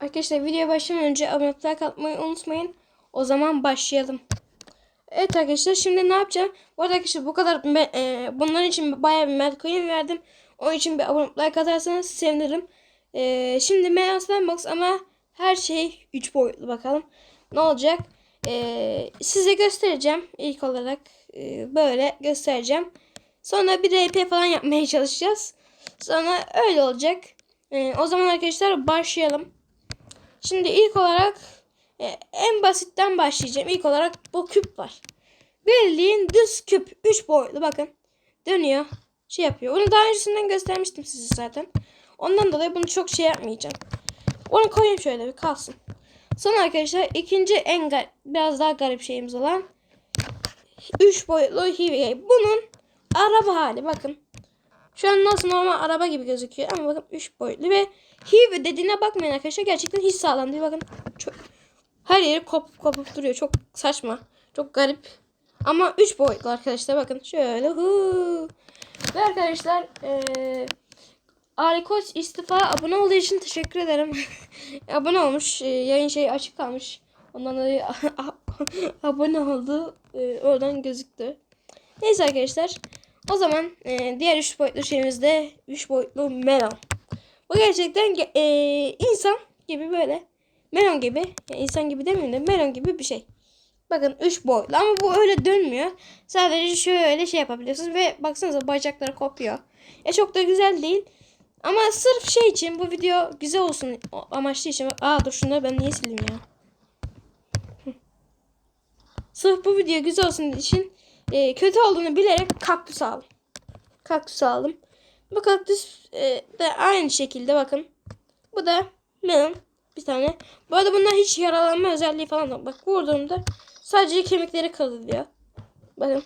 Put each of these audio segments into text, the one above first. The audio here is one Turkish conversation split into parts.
Arkadaşlar videoya başlamadan önce abone olup unutmayın. O zaman başlayalım. Evet arkadaşlar şimdi ne yapacağım? Bu arada arkadaşlar bu kadar me- e, bunların için bayağı bir mad coin verdim. Onun için bir abone like atarsanız sevinirim. E, şimdi Megan Sandbox ama her şey 3 boyutlu bakalım. Ne olacak? E, size göstereceğim ilk olarak e, böyle göstereceğim. Sonra bir RP falan yapmaya çalışacağız. Sonra öyle olacak. E, o zaman arkadaşlar başlayalım. Şimdi ilk olarak e, en basitten başlayacağım. İlk olarak bu küp var. Bildiğin düz küp. 3 boyutlu bakın. Dönüyor. Şey yapıyor. Bunu daha öncesinden göstermiştim size zaten. Ondan dolayı bunu çok şey yapmayacağım. Onu koyayım şöyle bir kalsın. Sonra arkadaşlar ikinci en biraz daha garip şeyimiz olan 3 boyutlu hive. Bunun araba hali bakın. Şu an nasıl normal araba gibi gözüküyor ama bakın 3 boyutlu ve hive dediğine bakmayın arkadaşlar. Gerçekten hiç sağlam değil. Bakın çok, her yeri kopup kopup duruyor. Çok saçma. Çok garip. Ama 3 boyutlu arkadaşlar. Bakın şöyle. Huu. Ve arkadaşlar eee Ali Koç istifa abone olduğu için teşekkür ederim. abone olmuş. e, yayın şeyi açık kalmış. Ondan dolayı abone oldu. E, oradan gözüktü. Neyse arkadaşlar. O zaman e, diğer 3 boyutlu şeyimiz de 3 boyutlu melon. Bu gerçekten ge- e, insan gibi böyle. Melon gibi. Yani insan gibi demeyeyim de melon gibi bir şey. Bakın 3 boyutlu ama bu öyle dönmüyor. Sadece şöyle şey yapabiliyorsunuz ve baksanıza bacakları kopuyor. Ya çok da güzel değil. Ama sırf şey için bu video güzel olsun amaçlı için. Aa dur şunları ben niye sileyim ya. Sırf bu video güzel olsun için e, kötü olduğunu bilerek kaktüs aldım. Kaktüs aldım. Bu kaktüs e, de aynı şekilde bakın. Bu da melon bir tane. Bu arada bunlar hiç yaralanma özelliği falan yok. Bak vurduğumda sadece kemikleri kırılıyor. Bakın.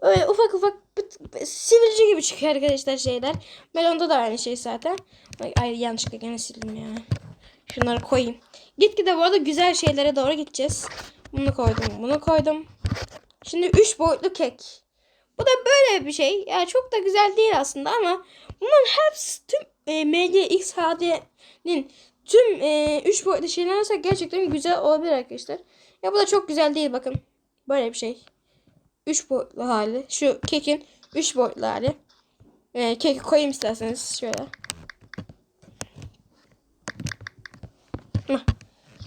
Öyle ufak ufak sivilce gibi çıkıyor arkadaşlar şeyler. Melonda da aynı şey zaten. Ay, ay yanlışlıkla gene sildim ya. Şunları koyayım. Gitgide bu arada güzel şeylere doğru gideceğiz. Bunu koydum, bunu koydum. Şimdi 3 boyutlu kek. Bu da böyle bir şey. Yani çok da güzel değil aslında ama bunların hepsi tüm e, MGX HD'nin tüm 3 boyutlu şeyler olsa gerçekten güzel olabilir arkadaşlar. Ya bu da çok güzel değil bakın. Böyle bir şey. 3 boyutlu hali. Şu kekin 3 boyutlu hali. Ee, keki koyayım isterseniz şöyle.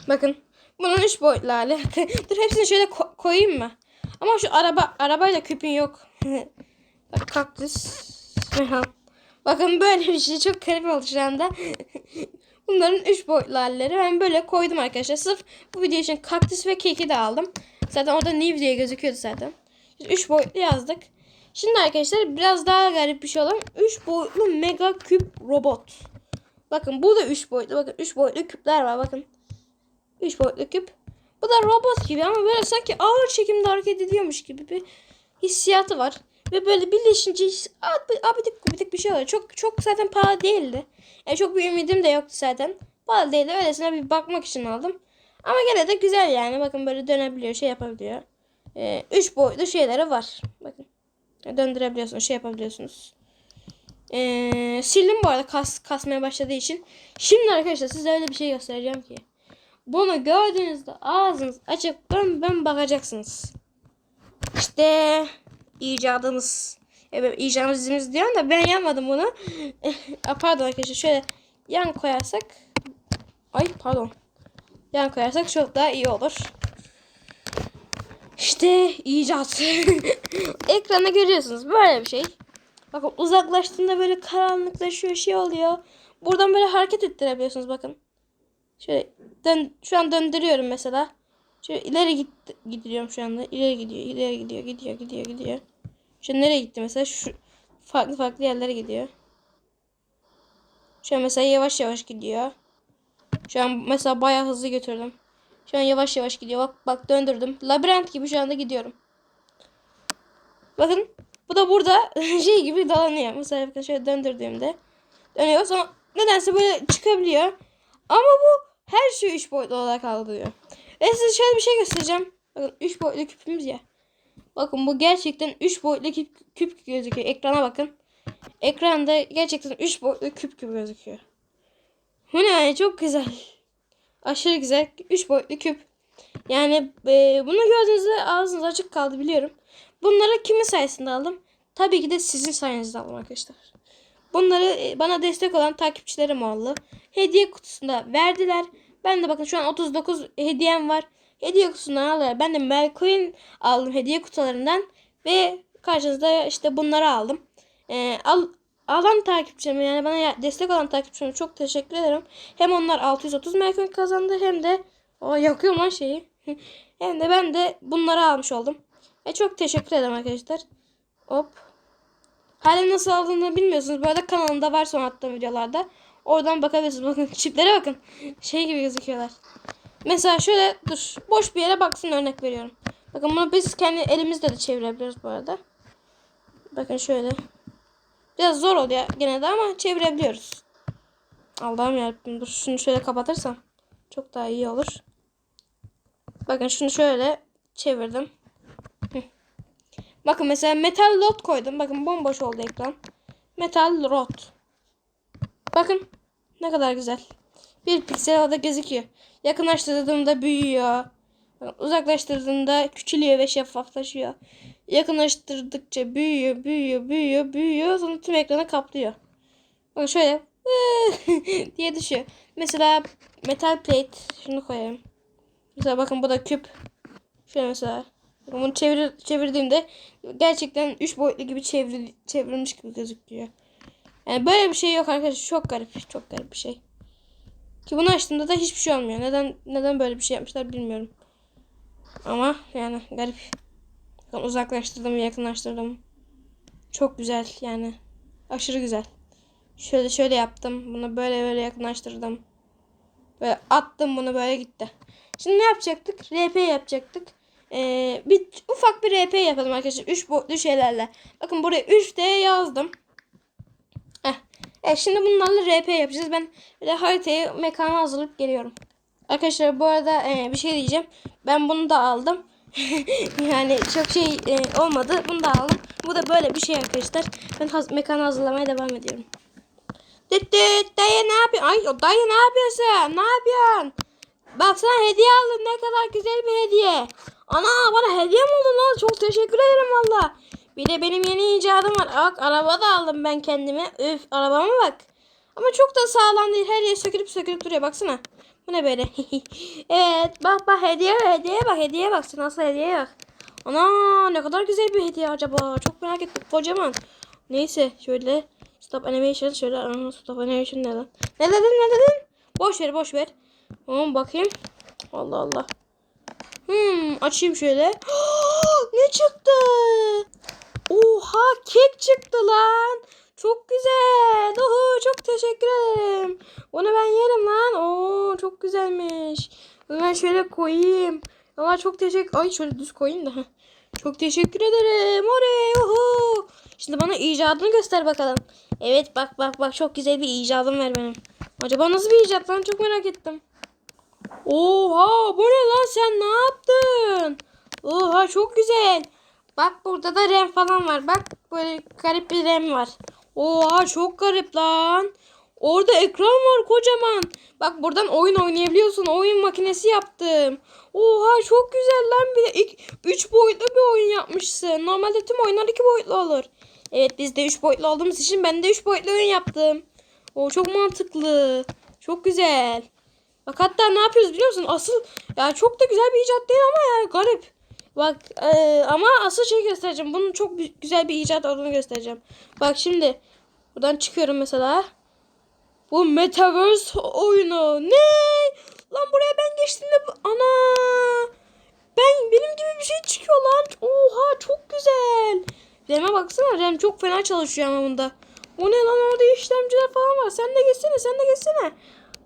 Bakın. Bunun 3 boyutlu hali. Dur hepsini şöyle ko- koyayım mı? Ama şu araba arabayla küpün yok. Bak kaktüs. Bakın böyle bir şey çok garip oldu şu anda. Bunların 3 boyutlu halleri. Ben böyle koydum arkadaşlar. Sırf bu video için kaktüs ve keki de aldım. Zaten orada new diye gözüküyordu zaten. 3 boyutlu yazdık. Şimdi arkadaşlar biraz daha garip bir şey olan 3 boyutlu mega küp robot. Bakın bu da 3 boyutlu. Bakın 3 boyutlu küpler var bakın. 3 boyutlu küp. Bu da robot gibi ama böyle sanki ağır çekimde hareket ediyormuş gibi bir hissiyatı var. Ve böyle birleşince ab- abidik gubidik bir şey oluyor. Çok çok zaten pahalı değildi. Yani çok bir ümidim de yoktu zaten. Pahalı değildi. Öylesine bir bakmak için aldım. Ama gene de güzel yani. Bakın böyle dönebiliyor, şey yapabiliyor. 3 boyutlu şeyleri var. Bakın. Döndürebiliyorsunuz, şey yapabiliyorsunuz. Ee, sildim bu arada kas, kasmaya başladığı için. Şimdi arkadaşlar size öyle bir şey göstereceğim ki. Bunu gördüğünüzde ağzınız açıp ben ben bakacaksınız. İşte icadımız. Evet icadımız diyorum da ben yapmadım bunu. Aa, pardon arkadaşlar şöyle yan koyarsak. Ay pardon. Yan koyarsak çok daha iyi olur. İşte icat. Ekrana görüyorsunuz böyle bir şey. Bakın uzaklaştığında böyle karanlıklaşıyor şey oluyor. Buradan böyle hareket ettirebiliyorsunuz bakın. Şöyle dön, şu an döndürüyorum mesela. Şöyle ileri git, gidiyorum şu anda. İleri gidiyor, ileri gidiyor, gidiyor, gidiyor, gidiyor. Şu nereye gitti mesela? Şu farklı farklı yerlere gidiyor. Şu an mesela yavaş yavaş gidiyor. Şu an mesela bayağı hızlı götürdüm. Şu an yavaş yavaş gidiyor. Bak bak döndürdüm. Labirent gibi şu anda gidiyorum. Bakın bu da burada şey gibi dolanıyor. Mesela şöyle döndürdüğümde dönüyor. Sonra nedense böyle çıkabiliyor. Ama bu her şey 3 boyutlu olarak algılıyor. Ve size şöyle bir şey göstereceğim. Bakın 3 boyutlu küpümüz ya. Bakın bu gerçekten 3 boyutlu küp, küp gözüküyor. Ekrana bakın. Ekranda gerçekten 3 boyutlu küp gibi gözüküyor. Bu ne yani çok güzel. Aşırı güzel. 3 boyutlu küp. Yani e, bunu gördüğünüzde ağzınız açık kaldı biliyorum. Bunları kimin sayesinde aldım? Tabii ki de sizin sayenizde aldım arkadaşlar. Bunları e, bana destek olan takipçilerim oldu. Hediye kutusunda verdiler. Ben de bakın şu an 39 hediyem var. Hediye kutusundan alarak ben de Melcoin aldım hediye kutularından. Ve karşınızda işte bunları aldım. E, al, alan takipçilerime yani bana destek olan takipçilerime çok teşekkür ederim. Hem onlar 630 Melcoin kazandı hem de o yakıyor lan şeyi. hem de ben de bunları almış oldum. Ve çok teşekkür ederim arkadaşlar. Hop. Hala nasıl aldığını bilmiyorsunuz. Bu arada kanalımda var son attığım videolarda. Oradan bakabilirsiniz. Bakın çiplere bakın. Şey gibi gözüküyorlar. Mesela şöyle dur. Boş bir yere baksın örnek veriyorum. Bakın bunu biz kendi elimizle de çevirebiliyoruz bu arada. Bakın şöyle. Biraz zor oluyor gene de ama çevirebiliyoruz. Allah'ım yarabbim dur şunu şöyle kapatırsam çok daha iyi olur. Bakın şunu şöyle çevirdim. Bakın mesela metal rod koydum. Bakın bomboş oldu ekran. Metal rod. Bakın ne kadar güzel. Bir piksel orada gözüküyor. Yakınlaştırdığımda büyüyor. Uzaklaştırdığımda küçülüyor ve şeffaflaşıyor. Yakınlaştırdıkça büyüyor, büyüyor, büyüyor, büyüyor. Sonra tüm ekranı kaplıyor. Bakın şöyle diye düşüyor. Mesela metal plate şunu koyayım. Mesela bakın bu da küp. Şöyle mesela. Bunu çevir, çevirdiğimde gerçekten 3 boyutlu gibi çevir, çevrilmiş gibi gözüküyor. Yani böyle bir şey yok arkadaşlar. Çok garip. Çok garip bir şey. Ki bunu açtığımda da hiçbir şey olmuyor. Neden neden böyle bir şey yapmışlar bilmiyorum. Ama yani garip. Bakın uzaklaştırdım, yakınlaştırdım. Çok güzel yani. Aşırı güzel. Şöyle şöyle yaptım. Bunu böyle böyle yakınlaştırdım. Böyle attım bunu böyle gitti. Şimdi ne yapacaktık? RP yapacaktık. Ee, bir ufak bir RP yapalım arkadaşlar. 3 boyutlu şeylerle. Bakın buraya 3D yazdım. Evet, şimdi bunlarla RP yapacağız. Ben de haritayı mekana hazırlayıp geliyorum. Arkadaşlar bu arada e, bir şey diyeceğim. Ben bunu da aldım. yani çok şey e, olmadı. Bunu da aldım. Bu da böyle bir şey arkadaşlar. Ben haz mekanı hazırlamaya devam ediyorum. Düt düt dayı ne yapıyorsun? Ay dayı ne yapıyorsun? Ne yapıyorsun? Baksana hediye aldım ne kadar güzel bir hediye. Ana bana hediye mi oldu lan? Çok teşekkür ederim valla. Bir de benim yeni icadım var. Bak araba da aldım ben kendime. Üf arabama bak. Ama çok da sağlam değil. Her yer sökülüp sökülüp duruyor. Baksana. Bu ne böyle? evet bak bak hediye hediye bak hediye bak. Nasıl hediye bak. Ana ne kadar güzel bir hediye acaba. Çok merak ettim. Kocaman. Neyse şöyle stop animation şöyle stop animation ne lan? Ne dedin ne dedin? Boş ver boş ver. Tamam bakayım. Allah Allah. Hmm, açayım şöyle. ne çıktı? Oha kek çıktı lan. Çok güzel. Oho, çok teşekkür ederim. Bunu ben yerim lan. Oo çok güzelmiş. Bunu ben şöyle koyayım. Allah çok teşekkür. Ay şöyle düz koyayım da. Çok teşekkür ederim. Oraya. Oho. Şimdi bana icadını göster bakalım. Evet bak bak bak çok güzel bir icadım var benim. Acaba nasıl bir icat lan çok merak ettim. Oha bu ne lan sen ne yaptın? Oha çok güzel. Bak burada da rem falan var. Bak böyle garip bir rem var. Oha çok garip lan. Orada ekran var kocaman. Bak buradan oyun oynayabiliyorsun. Oyun makinesi yaptım. Oha çok güzel lan. Bir de ilk 3 boyutlu bir oyun yapmışsın. Normalde tüm oyunlar 2 boyutlu olur. Evet biz de 3 boyutlu olduğumuz için ben de 3 boyutlu oyun yaptım. O çok mantıklı. Çok güzel. Bak hatta ne yapıyoruz biliyor musun? Asıl ya çok da güzel bir icat değil ama yani garip. Bak e, ama asıl şey göstereceğim. Bunun çok gü- güzel bir icat olduğunu göstereceğim. Bak şimdi buradan çıkıyorum mesela. Bu Metaverse oyunu. Ne? Lan buraya ben geçtiğimde ana ben benim gibi bir şey çıkıyor lan. Oha çok güzel. RAM'e baksana RAM çok fena çalışıyor ama bunda. O ne lan orada işlemciler falan var. Sen de geçsene sen de geçsene.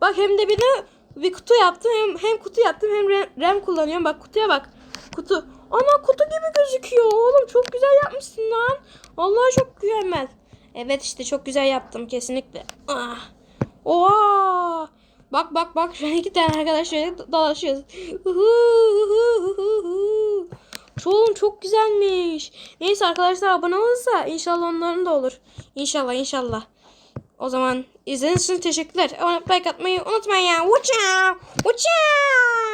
Bak hem de bir de bir kutu yaptım. Hem, hem kutu yaptım hem RAM, RAM kullanıyorum. Bak kutuya bak. Kutu. Ana kutu gibi gözüküyor. Oğlum çok güzel yapmışsın lan. Vallahi çok mükemmel. Evet işte çok güzel yaptım kesinlikle. Ah. Oha. Bak bak bak şu iki tane arkadaş şöyle dolaşıyoruz. Çoğun çok güzelmiş. Neyse arkadaşlar abone olursa inşallah onların da olur. İnşallah inşallah. O zaman izlediğiniz için teşekkürler. Abone like atmayı unutmayın ya. Uçav! Uçav!